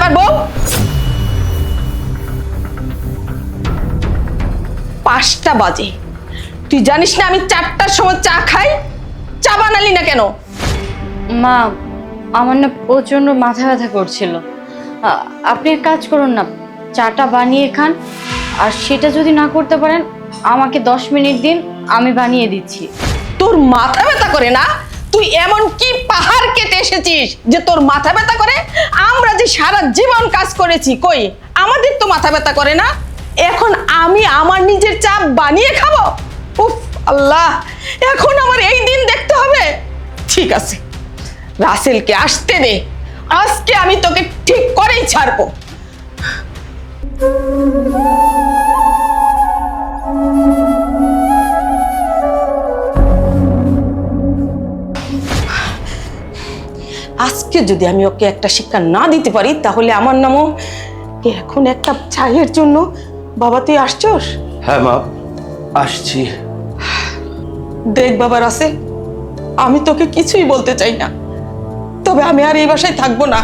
ব্যাপার বউ পাঁচটা বাজে। তুই জানিস না আমি চারটার সময় চা খাই? চা বানালি না কেন? মা আমার না প্রচণ্ড মাথা ব্যথা করছিল। আ- আপনি এক কাজ করুন না চাটা বানিয়ে খান আর সেটা যদি না করতে পারেন আমাকে দশ মিনিট দিন আমি বানিয়ে দিচ্ছি। তোর মাথা ব্যথা করে না? তুই এমন কি পাহাড় কেটে এসেছিস যে তোর মাথা ব্যথা করে? আমরা যে সারা জীবন কাজ করেছি, কই? আমাদের তো মাথা ব্যথা করে না। এখন আমি আমার নিজের চাপ বানিয়ে খাব? উফ, আল্লাহ। এখন আমার এই দিন দেখতে হবে। ঠিক আছে, রাসেলকে আসতে দে। আজকে আমি তোকে ঠিক করেই ছাড়বো। আজকে যদি আমি ওকে একটা শিক্ষা না দিতে পারি তাহলে আমার নামও এখন একটা চায়ের জন্য? বাবা তুই আসছস? হ্যাঁ মা আসছি। দেখ বাবা রাসেল আমি তোকে কিছুই বলতে চাই না। তবে আমি আর এই বাসায় থাকব না।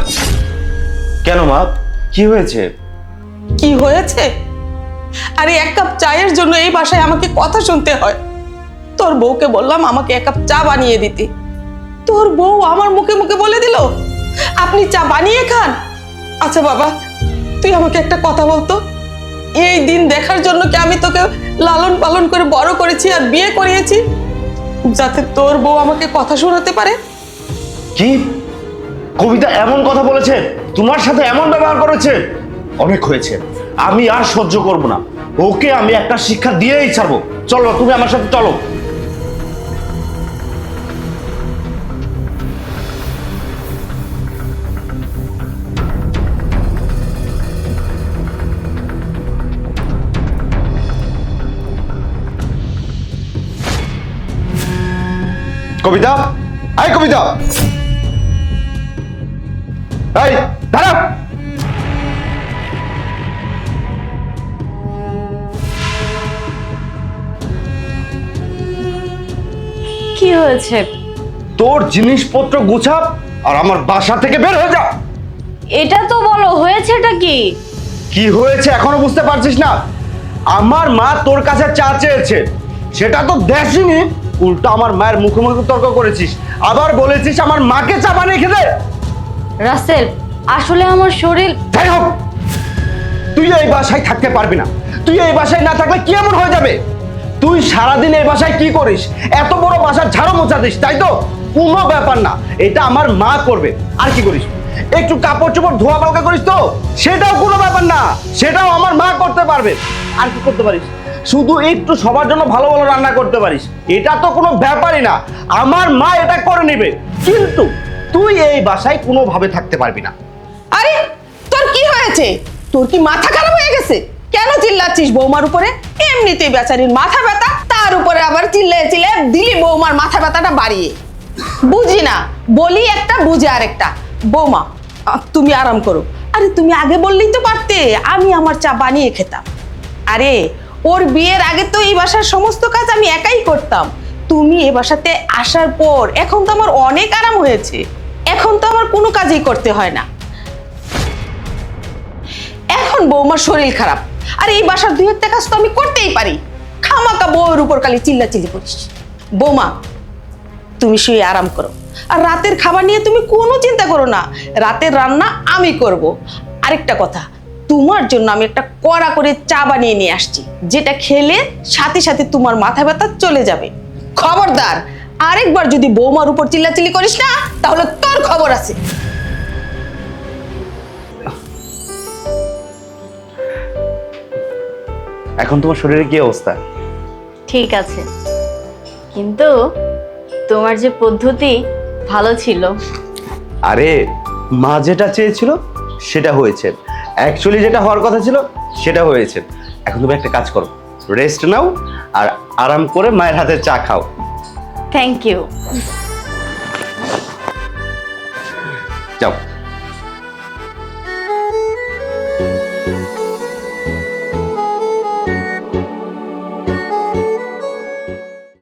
কেন মা? কি হয়েছে? কি হয়েছে? আরে এক কাপ চায়ের জন্য এই বাসায় আমাকে কথা শুনতে হয়। তোর বউকে বললাম আমাকে এক কাপ চা বানিয়ে দিতে। তোর বউ আমার মুখে মুখে বলে দিল? আপনি চা বানিয়ে খান। আচ্ছা বাবা, তুই আমাকে একটা কথা বলতো? এই দিন দেখার জন্য কি আমি তোকে লালন পালন করে বড় করেছি আর বিয়ে করিয়েছি? যাতে তোর বউ আমাকে কথা শোনাতে পারে? কি? কবিতা এমন কথা বলেছে, তোমার সাথে এমন ব্যবহার করেছে? অনেক হয়েছে, আমি আর সহ্য করব না। ওকে আমি একটা শিক্ষা দিয়েই ছাড়বো। চলো, তুমি আমার সাথে চলো। কবিতা? কবিতা! এই দাঁড়া কি হয়েছে? তোর জিনিসপত্র গুছাপ আর আমার বাসা থেকে বের হয়ে যা। এটা তো বলো হয়েছেটা কি? কি হয়েছে এখনও বুঝতে পারছিস না? আমার মা তোর কাছে চা চেয়েছে। সেটা তো দেখিনি। উল্টো আমার মায়ের মুখে মুখে তর্ক করেছিস। আবার বলেছিস আমার মাকে চা বানিয়ে খেতে। রাসেল আসলে আমার শরীর যাই হোক। তুই এই বাসায় থাকতে পারবি না। তুই এই বাসায় না থাকলে কি এমন হয়ে যাবে? তুই সারাদিন এই বাসায় কি করিস? এত বড় বাসার ঝাড়ু মোছা দিস তাই তো? কোনো ব্যাপার না এটা আমার মা করবে। আর কি করিস? একটু কাপড় চোপড় ধোয়া পালকা করিস তো? সেটাও কোনো ব্যাপার না সেটাও আমার মা করতে পারবে। আর কি করতে পারিস? শুধু একটু সবার জন্য ভালো ভালো রান্না করতে পারিস। এটা তো কোনো ব্যাপারই না। আমার মা এটা করে নেবে। কিন্তু তুই এই বাসায় কোনোভাবে থাকতে পারবি না। আরে, তোর কি হয়েছে? তোর কি মাথা খারাপ হয়ে গেছে? কেন চিল্লাচ্ছিস বৌমার উপরে? এমনিতেই বেচারির মাথা ব্যথা, তার উপরে আবার চিল্লে চিল্লে দিলি বৌমার মাথা ব্যথাটা বাড়িয়ে। বুঝি না, বলি একটা, বুঝে আরেকটা। বৌমা তুমি আরাম করো। আরে, তুমি আগে বললেই তো পারতে, আমি আমার চা বানিয়ে খেতাম। আরে ওর বিয়ের আগে তো এই বাসার সমস্ত কাজ আমি একাই করতাম। তুমি এ বাসাতে আসার পর এখন তো আমার অনেক আরাম হয়েছে। এখন তো আমার কোনো কাজই করতে হয় না। এখন বৌমার শরীর খারাপ। আর এই বাসার দুই একটা কাজ তো আমি করতেই পারি। খামাকা বউয়ের উপর খালি চিল্লাচিল্লি করিস। বৌমা, তুমি শুয়ে আরাম করো। আর রাতের খাবার নিয়ে তুমি কোনো চিন্তা করো না। রাতের রান্না আমি করব। আরেকটা কথা তোমার জন্য আমি একটা কড়া করে চা বানিয়ে নিয়ে আসছি যেটা খেলে সাথে সাথে তোমার মাথা ব্যথা চলে যাবে। খবরদার আরেকবার যদি বৌমার উপর চিল্লাচিল্লি করিস না তাহলে তোর খবর আছে। এখন তোমার শরীরে কি অবস্থা? ঠিক আছে। কিন্তু তোমার যে পদ্ধতি ভালো ছিল। আরে মা যেটা চেয়েছিল সেটা হয়েছে। অ্যাকচুয়ালি যেটা হওয়ার কথা ছিল সেটা হয়েছে। এখন তুমি একটা কাজ করো রেস্ট নাও আর আরাম করে মায়ের হাতে চা খাও। থ্যাংক ইউ যাও।